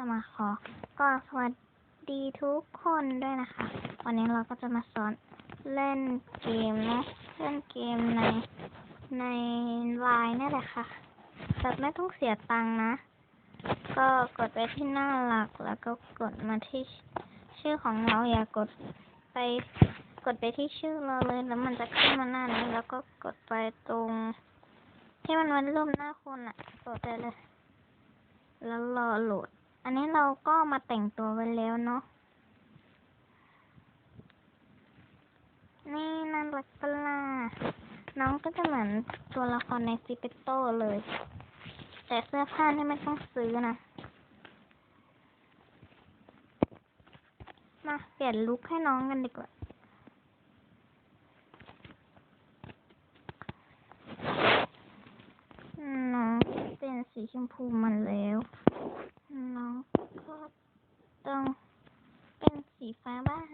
จะมาขอก็สวัสดีทุกคนด้วยนะคะ วันนี้เราก็จะมาสอนเล่นเกมนะ เล่นเกมในในไลน์นี่แหละค่ะแบบไม่ต้องเสียตังค์นะ ก็กดไปที่หน้าหลักแล้วก็กดมาที่ชื่อของเราอย่ากดไปกดไปที่ชื่อเราเลยแล้วมันจะขึ้นมาหน้านี้ แล้วก็กดไปตรง ที่มันเป็นรูปหน้าคนอะ กดไปเลย แล้วรอโหลด อันนี้เราก็มาแต่งตัวไว้แล้วเนาะ นี่น่ารักปะล่ะน้องก็จะเหมือนตัวละครในซิเปโต้เลย แต่เสื้อผ้านี่ไม่ต้องซื้อนะ มาเปลี่ยนลุคให้น้องกันดีกว่าน้องเป็นสีชมพูมันแล้ว ต้องเป็นสีฟ้าบ้าง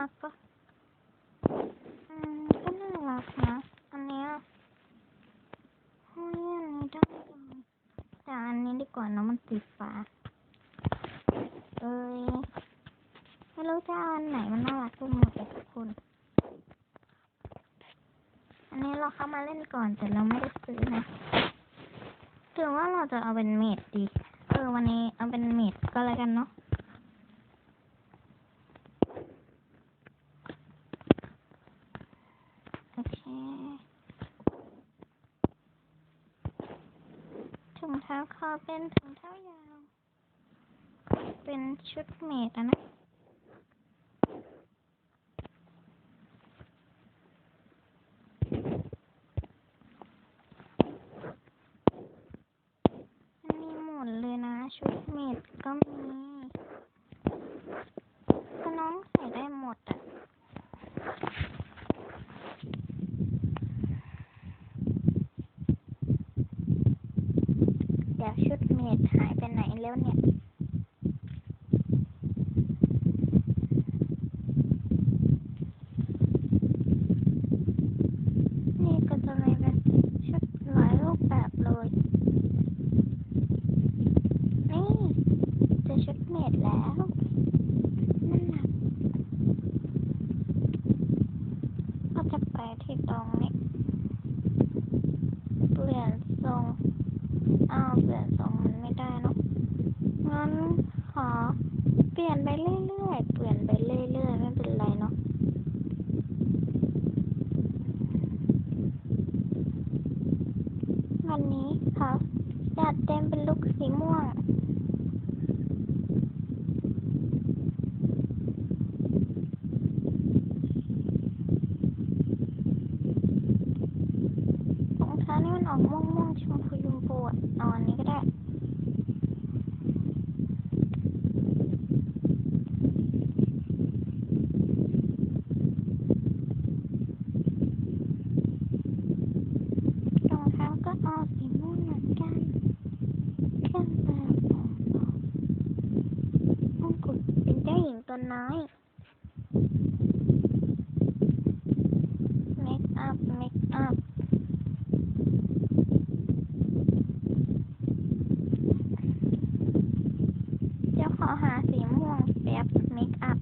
รักปะอืมก็น่ารักนะ อันเนี้ยเฮ้ยอันนี้ได้จังแต่อันนี้ดีกว่าเนะมันสีฟ้าเอ้ยไม่รู้จะอาอันไหนมันน่ารักไปหมดเลยทุกคน อันนี้เราเข้ามาเล่นก่อนแต่เราไม่ได้ซื้อนะถือว่าเราจะเอาเป็นเมดดี เออวันนี้เอาเป็นเมดก็แล้วกันเนาะ โอเค ถุง เท้าคอเป็นถุงเท้ายาว เป็นชุดเมดอะนะ มันมีหมดเลยนะ ชุดเมดก็มีก็น้องใส่ได้หมดอะ เดี๋ ยวชุดเมดหายไปไหนแล้วเนี่ย นี่ก็จะมีเป็นชุดหลายรูปแบบเลย นี่เจะชุดเมดแล้วนั่นน่ะก็จะไปที่ตรงนี้ เปลี่ยนทรง อ้าวเปลี่ยนทรงมันไม่ได้เนอะงั้นขอเปลี่ยนไปเรื่อยๆ เปลี่ยนไปเรื่อยๆ ไม่เป็นไรเนาะ วันนี้เขาจัดเต็มเป็นลุคสีม่วง รองเท้านี่มันออกม่วงม่วงๆชมพูชมพูอะเอาอันนี้ก็ได้ รองเท้าก็เอาสีม่วงเหมือนกันเครื่องแบบของเรามงกุฎเป็นเจ้าหญิงตัว น้อยเมคอัพ เมคอัพ เดี๋ยวขอหาสีม่วงแป๊บเมคอัพ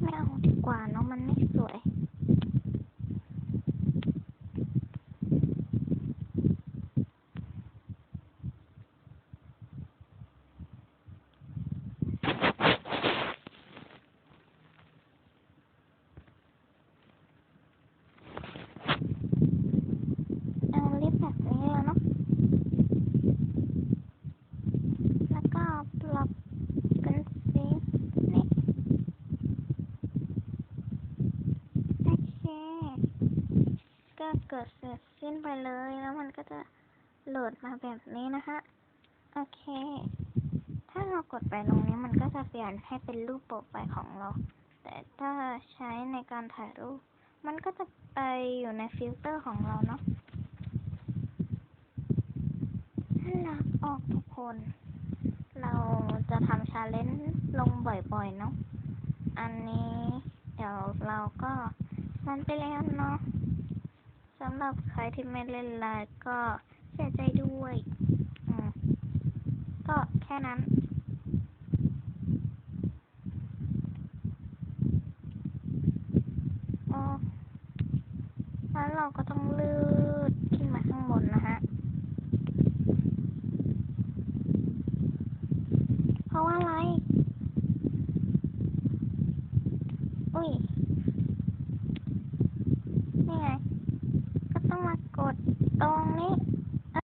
ไม่เอาดีกว่าเนาะมันไม่สวย ดเสร็จสิ้นไปเลย แล้วมันก็จะโหลดมาแบบนี้นะคะ โอเค ถ้าเรากดไปตรงนี้มันก็จะเปลี่ยนให้เป็นรูปโปรไฟล์ของเรา แต่ถ้าใช้ในการถ่ายรูป มันก็จะไปอยู่ในฟิลเตอร์ของเราเนาะน่ารักออกทุกคน เราจะทำชาเลนจ์ลงบ่อยๆเนาะ อันนี้เดี๋ยวเราก็นั้นไปแล้วเนาะ สำหรับใครที่ไม่เล่นไลน์ก็เสียใจด้วยอืมก็แค่นั้นอ๋อแล้วเราก็ต้องเลือก